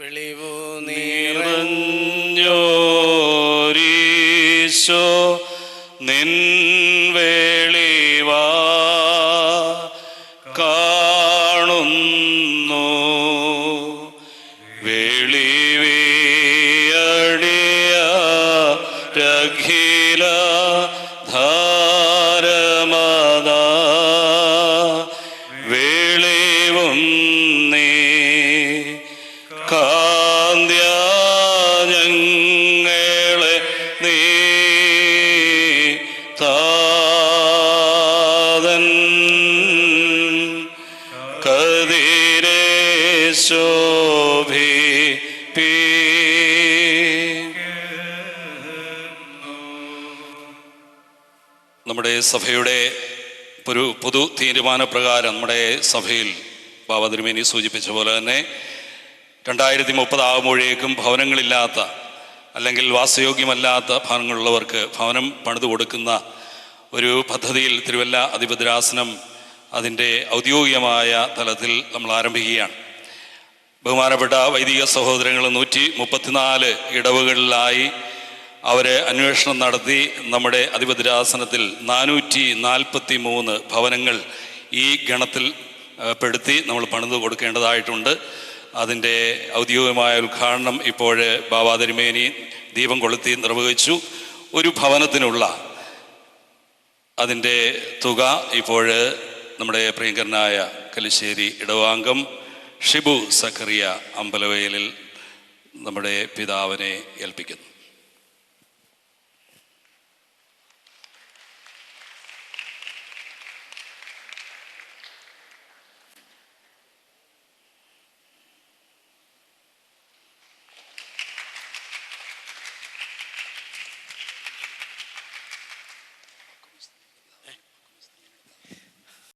വെളിവു നിറഞ്ഞോരീശോ നിൻ വെളിവാ കാണുന്നു. ശോഭി നമ്മുടെ സഭയുടെ ഒരു പൊതു തീരുമാനപ്രകാരം നമ്മുടെ സഭയിൽ ബാബ തിരുമേനി സൂചിപ്പിച്ച പോലെ തന്നെ രണ്ടായിരത്തി മുപ്പത് ആകുമ്പോഴേക്കും ഭവനങ്ങളില്ലാത്ത അല്ലെങ്കിൽ വാസയോഗ്യമല്ലാത്ത ഭവനങ്ങളുള്ളവർക്ക് ഭവനം പണിതു കൊടുക്കുന്ന ഒരു പദ്ധതിയിൽ തിരുവല്ല അധിപതിരാസനം അതിന്റെ ഔദ്യോഗികമായ തലത്തിൽ നമ്മൾ ആരംഭിക്കുകയാണ്. ബഹുമാനപ്പെട്ട വൈദിക സഹോദരങ്ങൾ നൂറ്റി മുപ്പത്തിനാല് ഇടവുകളിലായി അവരെ അന്വേഷണം നടത്തി. നമ്മുടെ അധിപതിരാസനത്തിൽ നാനൂറ്റി നാൽപ്പത്തി മൂന്ന് ഭവനങ്ങൾ ഈ ഗണത്തിൽ പെടുത്തി നമ്മൾ പണിത് കൊടുക്കേണ്ടതായിട്ടുണ്ട്. അതിന്റെ ഔദ്യോഗികമായ ഉദ്ഘാടനം ഇപ്പോൾ ബാബാതിരുമേനി ദീപം കൊളുത്തി നിർവഹിച്ചു. ഒരു ഭവനത്തിനുള്ള അതിന്റെ തുക ഇപ്പോൾ നമ്മുടെ പ്രിയങ്കരനായ കലിശ്ശേരി ഇടവാംഗം ഷിബു സക്കറിയ അമ്പലവയലിൽ നമ്മുടെ പിതാവിനെ ഏൽപ്പിക്കുന്നു.